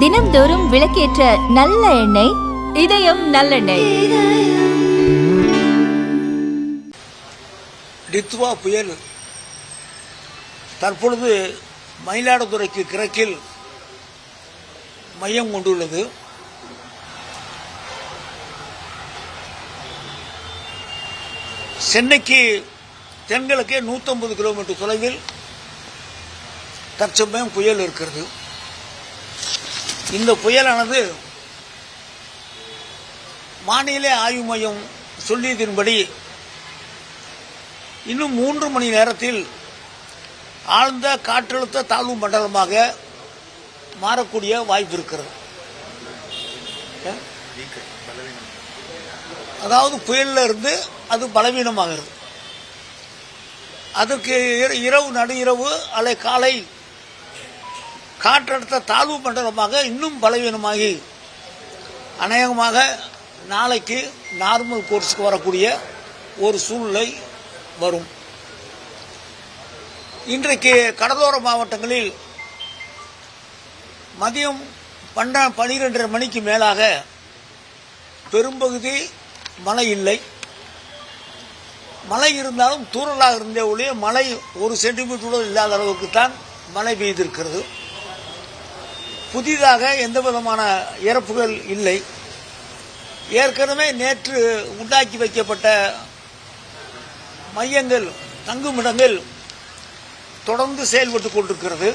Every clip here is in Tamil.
தினம்தோறும் விளக்கேற்ற நல்ல எண்ணெய் இதயம் நல்லெண்ணெய். டித்வா புயல். தற்பொழுது மயிலாடுதுறைக்கு கிழக்கில் மையம் கொண்டுள்ளது. சென்னைக்கு தென்கிழக்கே 150 கிலோமீட்டர் தொலைவில் தற்சமயம் புயல் இருக்கிறது. இந்த புயலானது வானிலை ஆய்வு மையம் சொல்லியதின்படி இன்னும் மூன்று மணி நேரத்தில் ஆழ்ந்த காற்றழுத்த தாழ்வு மண்டலமாக மாறக்கூடிய வாய்ப்பு இருக்கிறது. அதாவது புயல்ல இருந்து அது பலவீனமாகிறது. அதற்கு இர- இரவு நடு இரவு அல்ல காலை காற்றழுத்த தாழ்வு மண்டலமாக இன்னும் பலவீனமாகி அநேகமாக நாளைக்கு நார்மல் கோர்ஸுக்கு வரக்கூடிய ஒரு சூழ்நிலை வரும். இன்றைக்கு கடலோர மாவட்டங்களில் மதியம் பன்ன பனிரெண்டரை மணிக்கு மேலாக பெரும்பகுதி மழை இல்லை. மழை இருந்தாலும் தூரலாக இருந்தே ஒழிய மழை ஒரு சென்டிமீட்டர் கூட இல்லாத அளவுக்கு தான் மழை பெய்திருக்கிறது. புதிதாக எந்த விதமான இறப்புகள் இல்லை. ஏற்கனவே நேற்று உண்டாக்கி வைக்கப்பட்ட மையங்கள் தங்குமிடங்கள் தொடர்ந்து செயல்பட்டு கொண்டிருக்கிறது.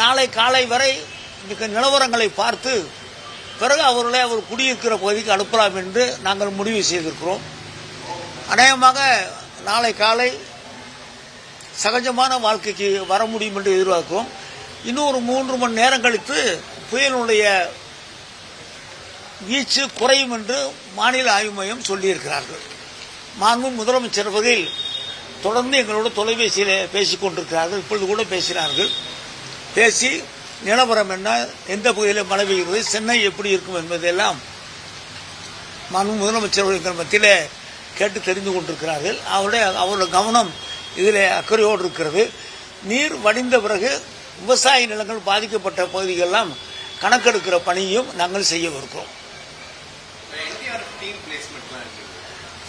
நாளை காலை வரை மிக நிலவரங்களை பார்த்து பிறகு அவர்களை அவர் குடியிருக்கிற பகுதிக்கு அனுப்பலாம் என்று நாங்கள் முடிவு செய்திருக்கிறோம். அநேகமாக நாளை காலை சகஜமான வாழ்க்கைக்கு வர முடியும் என்று எதிர்பார்க்கிறோம். இன்னொரு மூன்று மணி நேரம் கழித்து புயலுடைய வீச்சு குறையும் என்று மாநில ஆய்வு மையம் சொல்லியிருக்கிறார்கள். மாண்பு முதலமைச்சர் அவர்கள் தொடர்ந்து எங்களோட தொலைபேசியில் பேசிக் கொண்டிருக்கிறார்கள். இப்பொழுது கூட பேசினார்கள். பேசி நிலவரம் என்ன எந்த பகுதியில் மழை பெய்கிறது சென்னை எப்படி இருக்கும் என்பதெல்லாம் மாண்பு முதலமைச்சர் அவர்கள் மத்தியில் கேட்டு தெரிந்து கொண்டிருக்கிறார்கள். அவருடைய அவருடைய கவனம் இதில் அக்கறையோடு இருக்கிறது. நீர் வடிந்த பிறகு விவசாய நிலங்கள் பாதிக்கப்பட்ட பகுதிகளெல்லாம் கணக்கெடுக்கிற பணியும் நாங்கள் செய்யவிருக்கிறோம்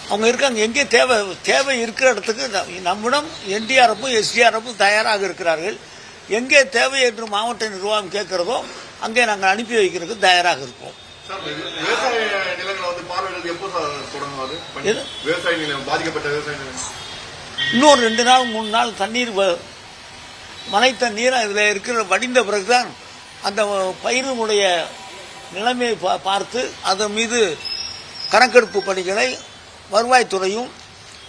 அவங்க இருக்காங்க எங்கே தேவை தேவை இருக்கிற இடத்துக்கு நம்மிடம் என்டிஆர்எஃப்பும் எஸ்டிஆர்எஃப்பும் தயாராக இருக்கிறார்கள். எங்கே தேவை என்று மாவட்ட நிர்வாகம் கேட்கிறதோ அங்கே நாங்கள் அனுப்பி வைக்கிறதுக்கு தயாராக இருக்கோம். இன்னொரு ரெண்டு நாள் மூணு நாள் தண்ணீர் மழை தண்ணீர் அதில் இருக்கிற வடிந்த பிறகுதான் அந்த பயிரினுடைய நிலைமையை பா- பார்த்து அதன் மீது கணக்கெடுப்பு பணிகளை வருவாய்த்துறையும்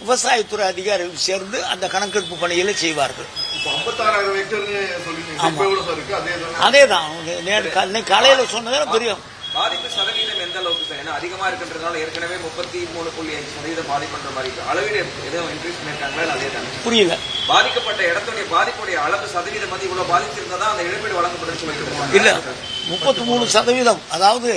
விவசாயத்துறை அதிகாரிகள் சேர்ந்து அந்த கணக்கெடுப்பு பணிகளை செய்வார்கள். அதே தான்? நேற்று காலையில் சொன்னதால பெரிய பாதிப்பு சதவீதம் எந்த அளவுக்கு சார்? ஏன்னா அதிகமா இருக்கின்றதுனால ஏற்கனவே முப்பத்தி மூணு புள்ளி அஞ்சு சதவீதம் பாதிப்புன்ற மாதிரி இருக்கு. அளவீடு எதுவும் இன்க்ரீஸ் பண்ணிருக்காங்களா இல்ல அதே தான்? புரியல. பாதிக்கப்பட்ட இடத்துடைய பாதிப்புடைய அளவு சதவீதம் வந்து இவ்வளவு பாதிச்சிருந்தா தான் அந்த இழப்பீடு வழங்கப்படும் சொல்லிட்டு இல்ல. முப்பத்தி மூணு சதவீதம். அதாவது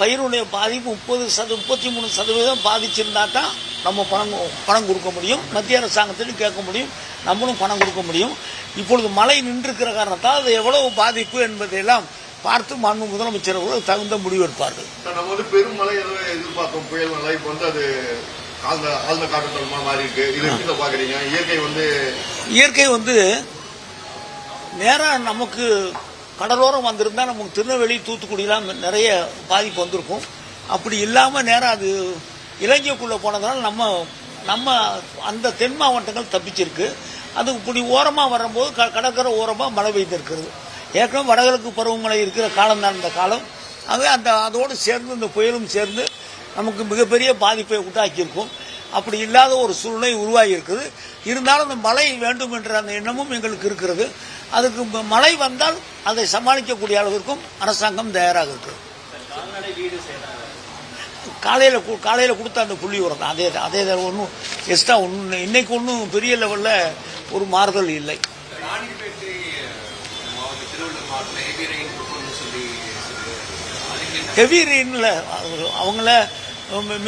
பயிருடைய பாதிப்பு முப்பது சத முப்பத்தி மூணு சதவீதம் பாதிச்சிருந்தா தான் நம்ம பணம் பணம் கொடுக்க முடியும். மத்திய அரசாங்கத்திலும் கேட்க முடியும். நம்மளும் பணம் கொடுக்க முடியும். இப்பொழுது மழை நின்றிருக்கிற காரணத்தால் அது எவ்வளவு பாதிப்பு என்பதையெல்லாம் பார்த்து மாண்பு முதலமைச்சர் அவர்கள் தகுந்த முடிவு எடுப்பார்கள். நம்ம வந்து பெரும் மழை எதிர்பார்த்தோம் புயல் மழை இப்போ வந்து அது ஆழ்ந்த ஆழ்ந்த காற்றழுத்தமா மாறி இருக்கு இது எப்படி சார் பாக்குறீங்க இயற்கை வந்து இயற்கை வந்து நேராக நமக்கு கடலோரம் வந்திருந்தா நமக்கு திருநெல்வேலி தூத்துக்குடியெலாம் நிறைய பாதிப்பு வந்திருக்கும். அப்படி இல்லாமல் நேராக அது இலங்கைக்குள்ளே போனதுனால நம்ம நம்ம அந்த தென் மாவட்டங்கள் தப்பிச்சிருக்கு. அது இப்படி ஓரமாக வரும்போது கடற்கரை ஓரமாக மழை பெய்திருக்கிறது ஏற்கனவே வடகிழக்கு பருவமழை இருக்கிற காலம் தான் இந்த காலம். ஆகவே அந்த அதோடு சேர்ந்து இந்த புயலும் சேர்ந்து நமக்கு மிகப்பெரிய பாதிப்பை உண்டாக்கியிருக்கும். அப்படி இல்லாத ஒரு சூழ்நிலை உருவாகி இருக்குது இருந்தாலும் அந்த மழை வேண்டும் என்ற அந்த எண்ணமும் எங்களுக்கு இருக்கிறது. அதுக்கு மழை வந்தால் அதை சமாளிக்கக்கூடிய அளவிற்கும் அரசாங்கம் தயாராக இருக்குது காலையில் காலையில் கொடுத்த அந்த புள்ளி உரம் தான். அதே அதே தான் ஒன்றும் எக்ஸ்ட்ரா ஒன்றும் இன்னைக்கு ஒன்றும் பெரிய லெவலில் ஒரு மாறுதல் இல்லை. ஹெவி ரெயினில் அவங்கள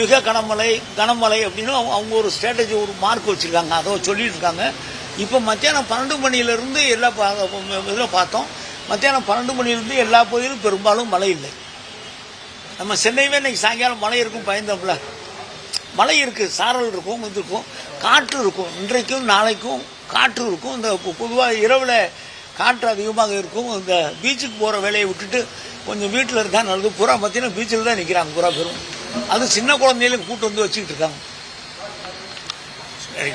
மிக கனமழை கனமழை அப்படின்னு அவங்க அவங்க ஒரு ஸ்ட்ராட்டஜி ஒரு மார்க் வச்சுருக்காங்க. அதை சொல்லிட்டு இருக்காங்க இப்போ மத்தியானம் பன்னெண்டு மணியிலிருந்து எல்லா இதில் பார்த்தோம். மத்தியானம் பன்னெண்டு மணியிலிருந்து எல்லா பகுதியிலும் பெரும்பாலும் மழை இல்லை. நம்ம சென்னையுமே இன்றைக்கி சாயங்காலம் மழை இருக்கும் பயந்தோம்ல மழை இருக்குது சாரல் இருக்கும் இது இருக்கும் காற்று இருக்கும். இன்றைக்கும் நாளைக்கும் காற்று இருக்கும். இந்த பொதுவாக இரவில் காற்று அதிகமாக இருக்கும். இந்த பீச்சுக்கு போகிற வேலையை விட்டுட்டு கொஞ்சம் வீட்டில் இருந்தால் நல்லது புறா பார்த்தீங்கன்னா பீச்சில் தான் நிற்கிறாங்க புறா பெரும். அது சின்ன குழந்தைகளுக்கு கூட்டு வந்து வச்சுக்கிட்டு இருக்காங்க. சரி